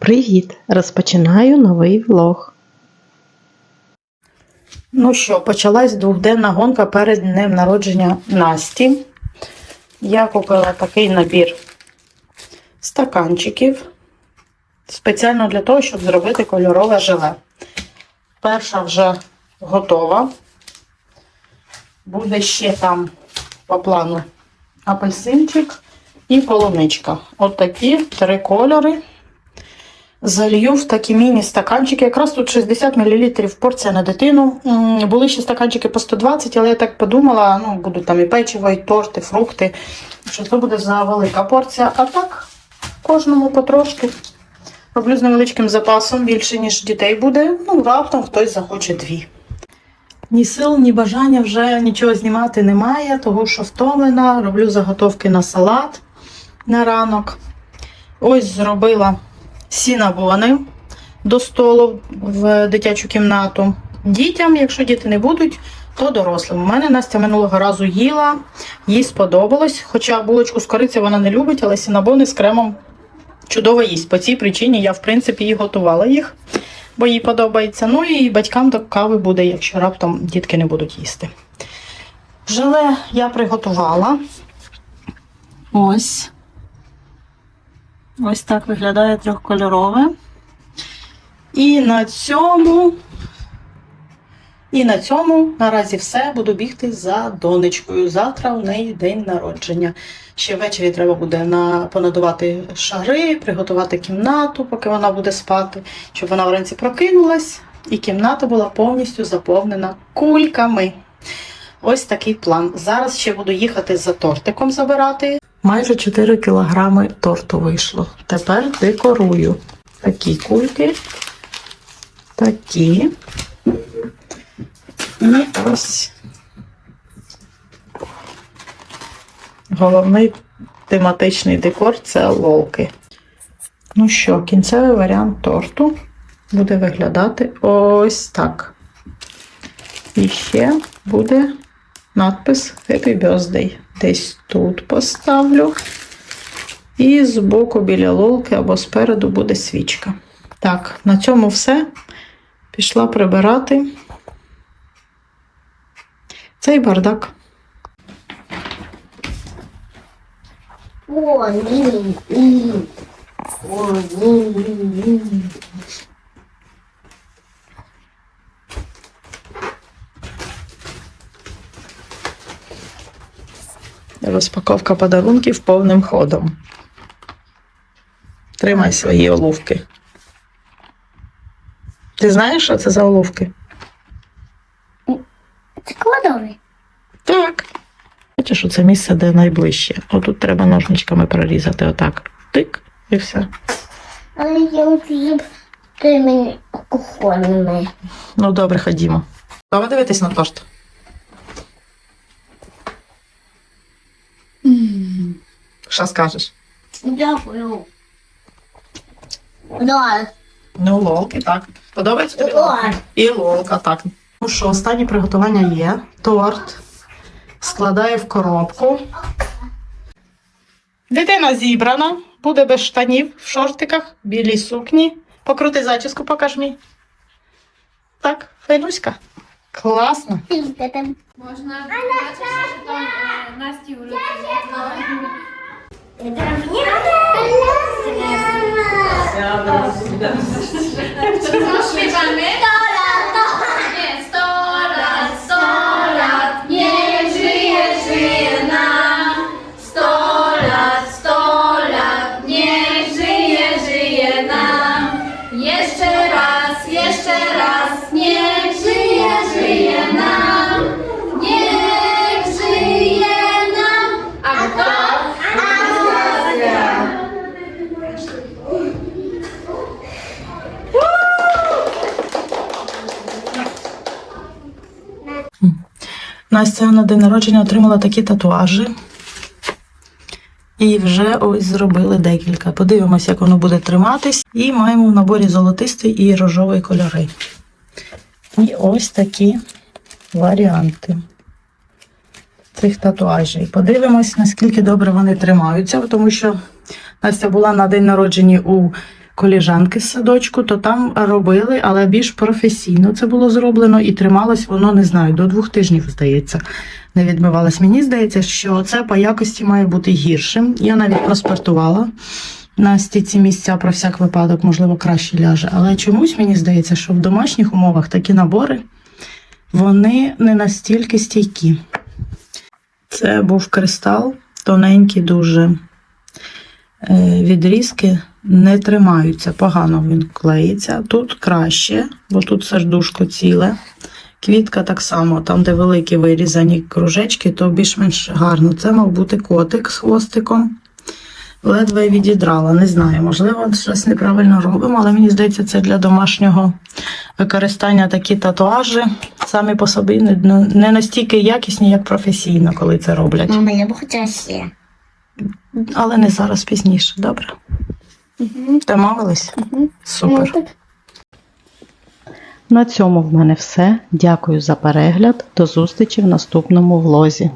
Привіт! Розпочинаю новий влог. Ну що, почалась двохденна гонка перед днем народження Насті. Я купила такий набір стаканчиків спеціально для того, щоб зробити кольорове желе. Перша вже готова. Буде ще там по плану апельсинчик і полуничка. От такі три кольори. Залью в такі міні-стаканчики. Якраз тут 60 мл порція на дитину. Були ще стаканчики по 120, але я так подумала, ну, будуть там і печиво, і торти, фрукти, що це буде за велика порція. А так, кожному потрошки. Роблю з невеличким запасом, більше, ніж дітей буде. Ну, раптом хтось захоче дві. Ні сил, ні бажання вже нічого знімати немає, того що втомлена. Роблю заготовки на салат на ранок. Ось зробила сінабони до столу в дитячу кімнату. Дітям, якщо діти не будуть, то дорослим. У мене Настя минулого разу їла, їй сподобалось. Хоча булочку з кориці вона не любить, але сінабони з кремом чудово їсть. По цій причині я, в принципі, і готувала їх, бо їй подобається. Ну і батькам до кави буде, якщо раптом дітки не будуть їсти. Желе я приготувала. Ось. Ось так виглядає трьохкольорове. І на цьому, і на цьому наразі все. Буду бігти за донечкою. Завтра у неї день народження. Ще ввечері треба буде на, понадувати шари, приготувати кімнату, поки вона буде спати, щоб вона вранці прокинулась, і кімната була повністю заповнена кульками. Ось такий план. Зараз ще буду їхати за тортиком забирати. Майже 4 кілограми торту вийшло. Тепер декорую. Такі кульки. Такі. І ось головний тематичний декор це лолки. Ну що, кінцевий варіант торту буде виглядати ось так. І ще буде надпис Happy Birthday. Десь тут поставлю. І збоку біля лолки або спереду буде свічка. Так, на цьому все. Пішла прибирати цей бардак. О, ні, ні. О, ні, ні, ні. Розпаковка подарунків повним ходом. Тримай свої оловки. Ти знаєш, що це за оловки? Це кладовий. Так. Бачиш, це місце, де найближче. Отут треба ножничками прорізати отак. Тик і все. Але я хотів ти мені кухонними. Ну, добре, ходімо. Давай дивитись на торт. Що скажеш? Дякую. Да. Ну, лолки, так. Подобається тобі? І лолка, так. Ну що, останнє приготування є. Торт складає в коробку. Дитина зібрана, буде без штанів в шортиках, білій сукні. Покрути зачіску, покаж мій. Так, файнуська. Класно. Ти там. Можна бачиш, що там е, Насті у руці. Śpiewamy? Nie, Настя на день народження отримала такі татуажі. І вже ось зробили декілька. Подивимось, як воно буде триматись. І маємо в наборі золотистий і рожовий кольори. І ось такі варіанти цих татуажів. Подивимось, наскільки добре вони тримаються, тому що Настя була на день народження у коліжанки з садочку, то там робили, але більш професійно це було зроблено і трималось воно, не знаю, до двох тижнів, здається. Не відмивалось. Мені здається, що це по якості має бути гіршим. Я навіть проспортувала. Насті ці місця про всяк випадок, можливо, краще ляже. Але чомусь мені здається, що в домашніх умовах такі набори вони не настільки стійкі. Це був кристал, тоненький дуже. Е, Відрізки не тримаються, погано він клеїться. Тут краще, бо тут сердушко ціле. Квітка так само, там, де великі вирізані кружечки, то більш-менш гарно. Це мав бути котик з хвостиком. Ледве відідрала, не знаю, можливо, щось неправильно робимо, але мені здається, це для домашнього використання такі татуажі самі по собі не, не настільки якісні, як професійно, коли це роблять. Мама, я б хотіла ще. Але не зараз пізніше, добре? Угу. Домовились? Угу. Супер. так. На цьому в мене все. Дякую за перегляд. До зустрічі в наступному влозі.